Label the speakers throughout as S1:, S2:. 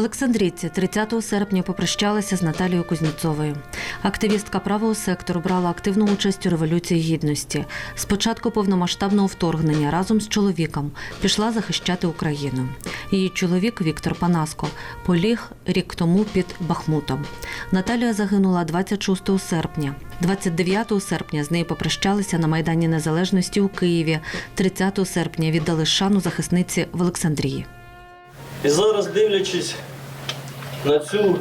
S1: Олександрійці 30 серпня попрощалися з Наталією Кузнєцовою. Активістка правого сектору брала активну участь у революції гідності. З початку повномасштабного вторгнення разом з чоловіком пішла захищати Україну. Її чоловік Віктор Панаско поліг рік тому під Бахмутом. Наталія загинула 26 серпня. 29 серпня з нею попрощалися на Майдані Незалежності у Києві. 30 серпня віддали шану захисниці в Олександрії.
S2: І зараз, дивлячись на цю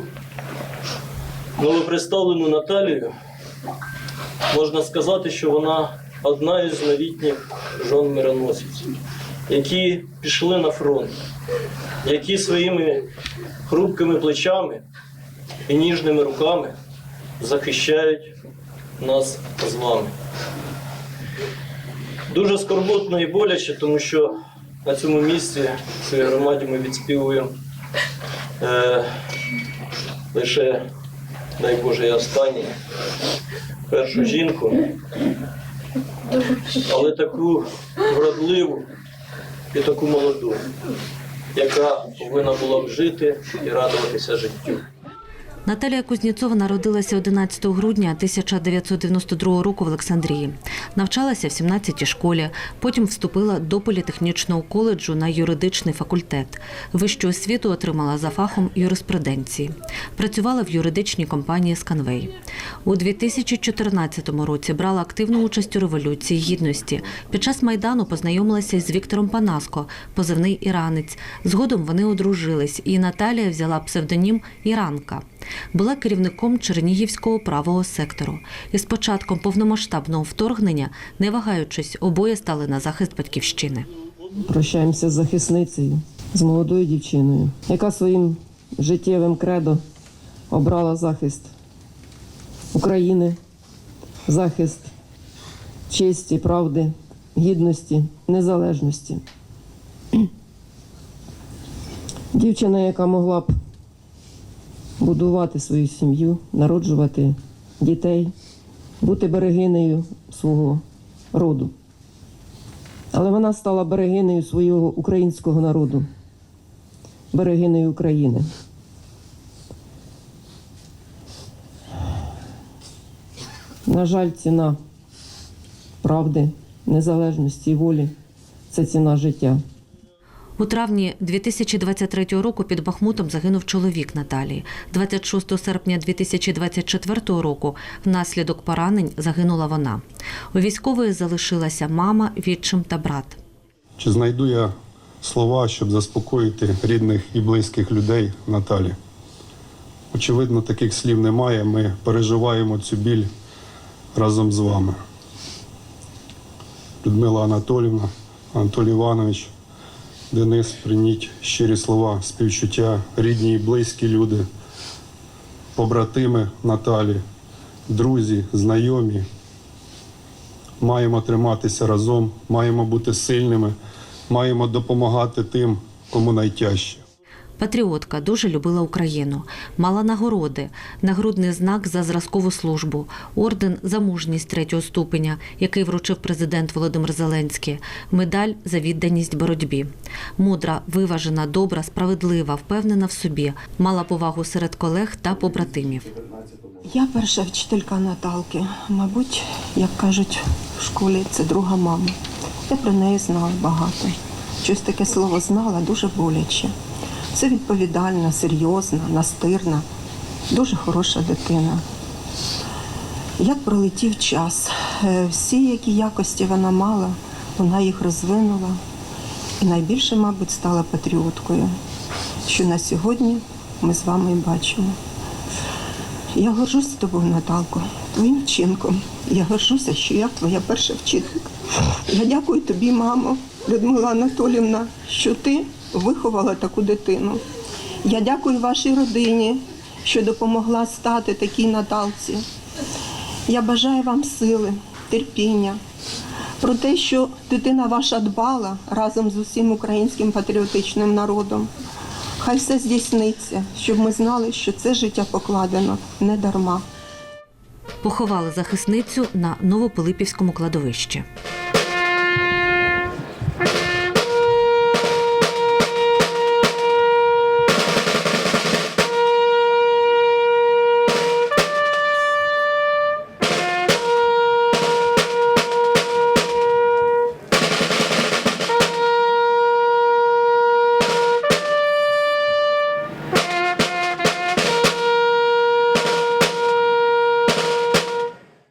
S2: новоприставлену Наталію, можна сказати, що вона одна із новітніх жон мироносців, які пішли на фронт, які своїми хрупкими плечами і ніжними руками захищають нас з вами. Дуже скорботно і боляче, тому що на цьому місці в своїй громаді ми відспівуємо е, лише, дай Боже, я останній, першу жінку, але таку вродливу і таку молоду, яка повинна була б жити і радуватися життю.
S1: Наталія Кузнєцова народилася 11 грудня 1992 року в Олександрії. Навчалася в 17-й школі, потім вступила до політехнічного коледжу на юридичний факультет. Вищу освіту отримала за фахом юриспруденції. Працювала в юридичній компанії Сканвей. У 2014 році брала активну участь у революції гідності. Під час майдану познайомилася з Віктором Панаско, позивний іранець. Згодом вони одружились, і Наталія взяла псевдонім Іранка. Була керівником Чернігівського правого сектору. І з початком повномасштабного вторгнення, не вагаючись, обоє стали на захист батьківщини.
S3: Прощаємося з захисницею, з молодою дівчиною, яка своїм життєвим кредо обрала захист України, захист честі, правди, гідності, незалежності. Дівчина, яка могла б будувати свою сім'ю, народжувати дітей, бути берегинею свого роду. Але вона стала берегинею свого українського народу, берегинею України. На жаль, ціна правди, незалежності волі це ціна життя.
S1: У травні 2023 року під Бахмутом загинув чоловік Наталії. 26 серпня 2024 року внаслідок поранень загинула вона. У військової залишилася мама, відчим та брат.
S4: Чи знайду я слова, щоб заспокоїти рідних і близьких людей Наталі? Очевидно, таких слів немає. Ми переживаємо цю біль разом з вами. Людмила Анатолівна, Анатолій Іванович, Денис, прийміть щирі слова співчуття, рідні і близькі люди, побратими Наталі, друзі, знайомі. Маємо триматися разом, маємо бути сильними, маємо допомагати тим, кому найтяжче.
S1: Патріотка дуже любила Україну, мала нагороди, нагрудний знак за зразкову службу, орден за мужність третього ступеня, який вручив президент Володимир Зеленський, медаль за відданість боротьбі. Мудра, виважена, добра, справедлива, впевнена в собі, мала повагу серед колег та побратимів.
S5: Я перша вчителька Наталки. Мабуть, як кажуть в школі, це друга мама. Я про неї знала багато. Щось таке слово знала дуже боляче. Це відповідальна, серйозна, настирна, дуже хороша дитина. Як пролетів час, Е, всі, які якості вона мала, вона їх розвинула. І найбільше, мабуть, стала патріоткою, що на сьогодні ми з вами і бачимо. Я горжусь тобою, Наталко, твоїм вчинком. Я горжуся, що я твоя перша вчителька. Я дякую тобі, мамо, Людмила Анатолівна, що ти виховала таку дитину. Я дякую вашій родині, що допомогла стати такій Наталці. Я бажаю вам сили, терпіння, про те, що дитина ваша дбала разом з усім українським патріотичним народом. Хай все здійсниться, щоб ми знали, що це життя покладено не дарма.
S1: Поховали захисницю на Новопилипівському кладовищі.